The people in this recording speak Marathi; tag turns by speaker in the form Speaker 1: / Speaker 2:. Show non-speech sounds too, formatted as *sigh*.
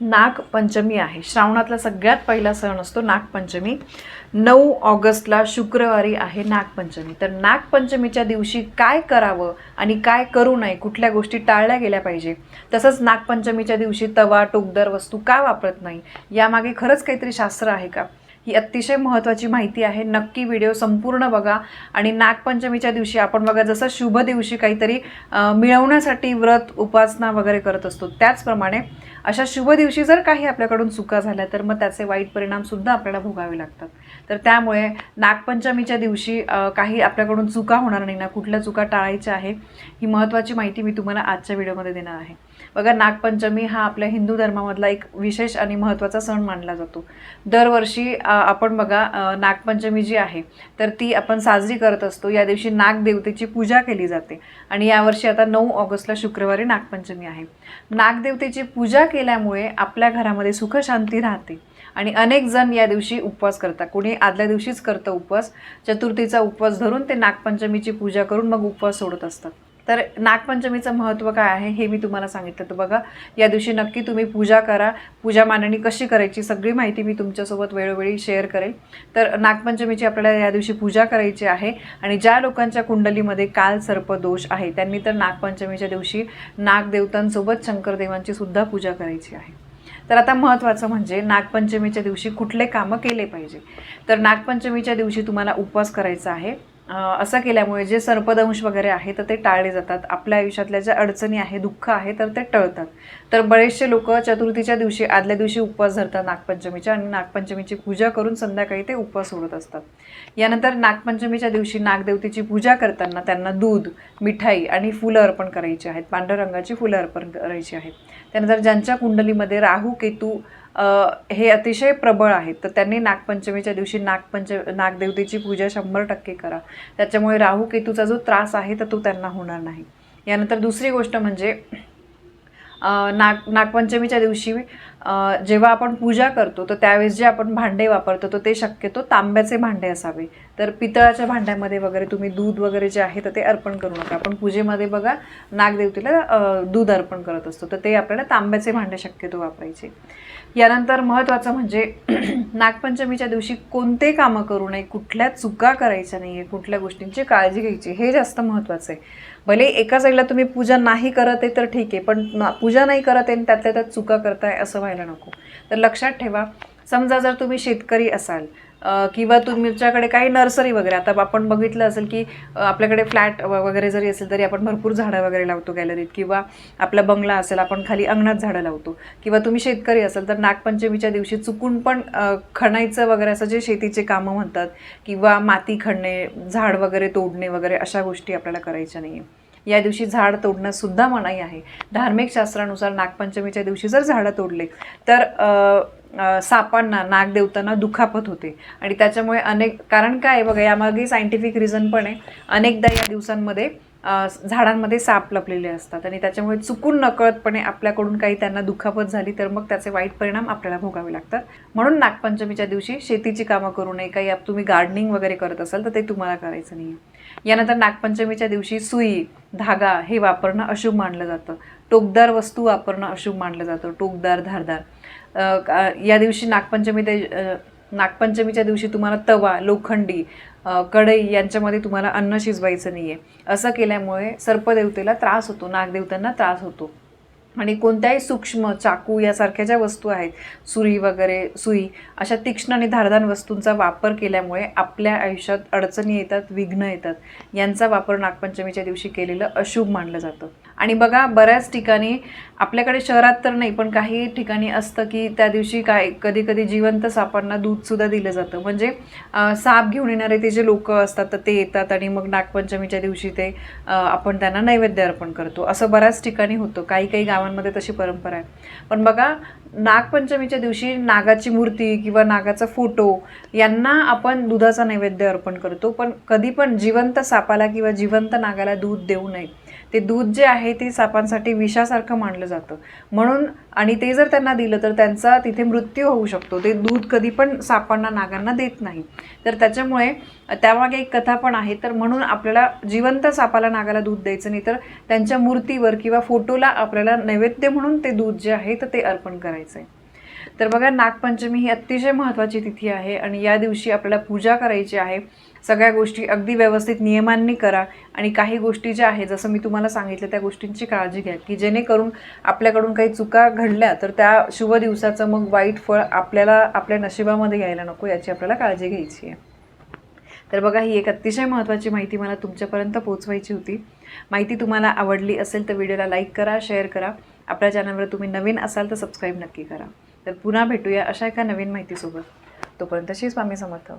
Speaker 1: नागपंचमी आहे. श्रावणातला सगळ्यात पहिला सण असतो नागपंचमी. नऊ ऑगस्टला शुक्रवारी आहे नागपंचमी. तर नागपंचमीच्या दिवशी काय करावं आणि काय करू नये कुठल्या गोष्टी टाळल्या गेल्या पाहिजे तसंच नागपंचमीच्या दिवशी तवा टोकदार वस्तू का वापरत नाही यामागे खरंच काहीतरी शास्त्र आहे का? ही अतिशय महत्त्वाची माहिती आहे. नक्की व्हिडिओ संपूर्ण बघा आणि नागपंचमीच्या दिवशी आपण बघा जसं शुभ दिवशी काहीतरी मिळवण्यासाठी व्रत उपासना वगैरे करत असतो त्याचप्रमाणे अशा शुभ दिवशी जर काही आपल्याकडून चुका झाल्या तर मग त्याचे वाईट परिणामसुद्धा आपल्याला भोगावे लागतात. तर त्यामुळे नागपंचमीच्या दिवशी काही आपल्याकडून चुका होणार नाही ना कुठल्या चुका टाळायच्या आहे ही महत्त्वाची माहिती मी तुम्हाला आजच्या व्हिडिओमध्ये देणार आहे. बघा नागपंचमी हा आपल्या हिंदू धर्मामधला एक विशेष आणि महत्त्वाचा सण मानला जातो. दरवर्षी आपण बघा नागपंचमी जी आहे तर ती आपण साजरी करत असतो. या दिवशी नागदेवतेची पूजा केली जाते. आणि यावर्षी आता नऊ ऑगस्टला शुक्रवारी नागपंचमी आहे. नागदेवतेची पूजा केल्यामुळे आपल्या घरामध्ये सुखशांती राहते. आणि अनेक जण या दिवशी उपवास करतात. कुणी आदल्या दिवशीच करतं उपवास. चतुर्थीचा उपवास धरून ते नागपंचमीची पूजा करून मग उपवास सोडत असतात. तर नागपंचमीचं महत्त्व काय आहे हे मी तुम्हाला सांगितलं. तर बघा या दिवशी नक्की तुम्ही पूजा करा. पूजा मांडणी कशी करायची सगळी माहिती मी तुमच्यासोबत वेळोवेळी शेअर करेल. तर नागपंचमीची आपल्याला या दिवशी पूजा करायची आहे आणि ज्या लोकांच्या कुंडलीमध्ये काल सर्प दोष आहे त्यांनी तर नागपंचमीच्या दिवशी नागदेवतांसोबत शंकरदेवांची सुद्धा पूजा करायची आहे. तर आता महत्त्वाचं म्हणजे नागपंचमीच्या दिवशी कुठले कामं केले पाहिजे? तर नागपंचमीच्या दिवशी तुम्हाला उपवास करायचा आहे. असं केल्यामुळे जे सर्पदंश वगैरे आहे तर ते टाळले जातात. आपल्या आयुष्यातल्या ज्या अडचणी आहे दुःख आहे तर ते टळतात. तर बरेचसे लोक चतुर्थीच्या दिवशी आदल्या दिवशी उपवास धरतात नागपंचमीच्या आणि नागपंचमीची पूजा करून संध्याकाळी ते उपवास सोडत असतात. यानंतर नागपंचमीच्या दिवशी नागदेवतेची पूजा करताना त्यांना दूध मिठाई आणि फुलं अर्पण करायची आहेत. पांढऱ्या रंगाची फुलं अर्पण करायची आहेत. त्यानंतर ज्यांच्या कुंडलीमध्ये राहू केतू हे अतिशय प्रबळ आहेत तर त्यांनी नागपंचमीच्या दिवशी नागपंच नागदेवतेची पूजा शंभर टक्के करा. त्याच्यामुळे राहू केतूचा जो त्रास आहे तर तो त्यांना होणार नाही. यानंतर दुसरी गोष्ट म्हणजे नाग नागपंचमीच्या दिवशी जेव्हा आपण पूजा करतो तर त्यावेळेस जे आपण भांडे वापरतो तर ते शक्यतो तांब्याचे भांडे असावे. तर पितळाच्या भांड्यामध्ये वगैरे तुम्ही दूध वगैरे जे आहे तर ते अर्पण करू नका. आपण पूजेमध्ये बघा नागदेवतेला दूध अर्पण करत असतो. तर ते आपल्याला तांब्याचे भांडे शक्यतो वापरायचे. यानंतर महत्त्वाचं म्हणजे *clears throat* नागपंचमीच्या दिवशी कोणते कामं करू नये कुठल्या चुका करायच्या नाही आहे कुठल्या गोष्टींची काळजी घ्यायची हे जास्त महत्त्वाचं आहे. भले एका साईडला तुम्ही पूजा नाही करत आहे तर ठीक आहे. पण पूजा नाही करत आहे आणि त्यातल्या त्यात चुका करताय असं व्हायला नको. तर लक्षात ठेवा समजा जर तुम्ही शेतकरी असाल किंवा तुमच्याकडे काही नर्सरी वगैरे आता आपण बघितलं असेल की आपल्याकडे फ्लॅट वगैरे जरी असेल तरी आपण भरपूर झाडं वगैरे लावतो गॅलरीत किंवा आपला बंगला असेल आपण खाली अंगणात झाडं लावतो. किंवा तुम्ही शेतकरी असाल तर नागपंचमीच्या दिवशी चुकून पण खणायचं वगैरे असं जे शेतीचे कामं म्हणतात किंवा माती खणणे झाड वगैरे तोडणे वगैरे अशा गोष्टी आपल्याला करायच्या नाही या दिवशी झाड तोडणं सुद्धा मनाई आहे. धार्मिक शास्त्रानुसार नागपंचमीच्या दिवशी जर झाडं तोडले तर सापांना नागदेवतांना दुखापत होते. आणि त्याच्यामुळे अनेक कारण काय आहे बघा यामागे सायंटिफिक रिझन पण आहे. अनेकदा या दिवसांमध्ये झाडांमध्ये साप लपलेले असतात आणि त्याच्यामुळे चुकून नकळतपणे आपल्याकडून काही त्यांना दुखापत झाली तर मग त्याचे वाईट परिणाम आपल्याला भोगावे लागतात. म्हणून नागपंचमीच्या दिवशी शेतीची कामं करू नये. काही तुम्ही गार्डनिंग वगैरे करत असाल तर ते तुम्हाला करायचं नाही यानंतर नागपंचमीच्या दिवशी सुई धागा हे वापरणं अशुभ मानलं जातं. टोकदार वस्तू वापरणं अशुभ मानलं जातं. टोकदार धारदार. या दिवशी नागपंचमी ते नागपंचमीच्या दिवशी तुम्हाला तवा लोखंडी कढई यांच्यामध्ये तुम्हाला अन्न शिजवायचं नाही आहे असं केल्यामुळे सर्पदेवतेला त्रास होतो नागदेवतांना त्रास होतो. आणि कोणत्याही सूक्ष्म चाकू यासारख्या ज्या वस्तू आहेत सुरी वगैरे सुई अशा तीक्ष्ण आणि धारदान वस्तूंचा वापर केल्यामुळे आपल्या आयुष्यात अडचणी येतात विघ्न येतात. यांचा वापर नागपंचमीच्या दिवशी केलेलं अशुभ मानलं जातं. आणि बघा बऱ्याच ठिकाणी आपल्याकडे शहरात तर नाही पण काही ठिकाणी असतं की त्या दिवशी काय कधी कधी जिवंत सापांना दूधसुद्धा दिलं जातं. म्हणजे साप घेऊन येणारे ते जे लोक असतात तर ते येतात आणि मग नागपंचमीच्या दिवशी ते आपण त्यांना नैवेद्य अर्पण करतो. असं बऱ्याच ठिकाणी होतं. काही काही गावांमध्ये तशी परंपरा आहे. पण बघा नागपंचमीच्या दिवशी नागाची मूर्ती किंवा नागाचा फोटो यांना आपण दुधाचा नैवेद्य अर्पण करतो. पण कधी पण जिवंत सापाला किंवा जिवंत नागाला दूध देऊ नये. ते दूध जे आहे ते सापांसाठी विषासारखं मानलं जातं. म्हणून आणि ते जर त्यांना दिलं तर त्यांचा तिथे मृत्यू होऊ शकतो. ते दूध कधी पण सापांना नागांना देत नाही. तर त्याच्यामुळे त्यामागे एक कथा पण आहे. तर म्हणून आपल्याला जिवंत सापाला नागाला दूध द्यायचं नाही तर त्यांच्या मूर्तीवर किंवा फोटोला आपल्याला नैवेद्य म्हणून ते दूध जे आहे तर ते अर्पण करायचं आहे तर बघा नागपंचमी ही अतिशय महत्त्वाची तिथी आहे आणि या दिवशी आपल्याला पूजा करायची आहे. सगळ्या गोष्टी अगदी व्यवस्थित नियमांनी करा आणि काही गोष्टी ज्या आहेत जसं मी तुम्हाला सांगितलं त्या गोष्टींची काळजी घ्या की जेणेकरून आपल्याकडून काही चुका घडल्या तर त्या शुभ दिवसाचं मग वाईट फळ आपल्याला आपल्या नशिबामध्ये यायला नको याची आपल्याला काळजी घ्यायची आहे. तर बघा ही एक अतिशय महत्त्वाची माहिती मला तुमच्यापर्यंत पोहोचवायची होती. माहिती तुम्हाला आवडली असेल तर व्हिडिओला लाईक करा शेअर करा. आपल्या चॅनलवर तुम्ही नवीन असाल तर सबस्क्राईब नक्की करा. तर पुन्हा भेटूया अशा एका नवीन माहितीसोबत. तोपर्यंत श्री स्वामी समर्थ.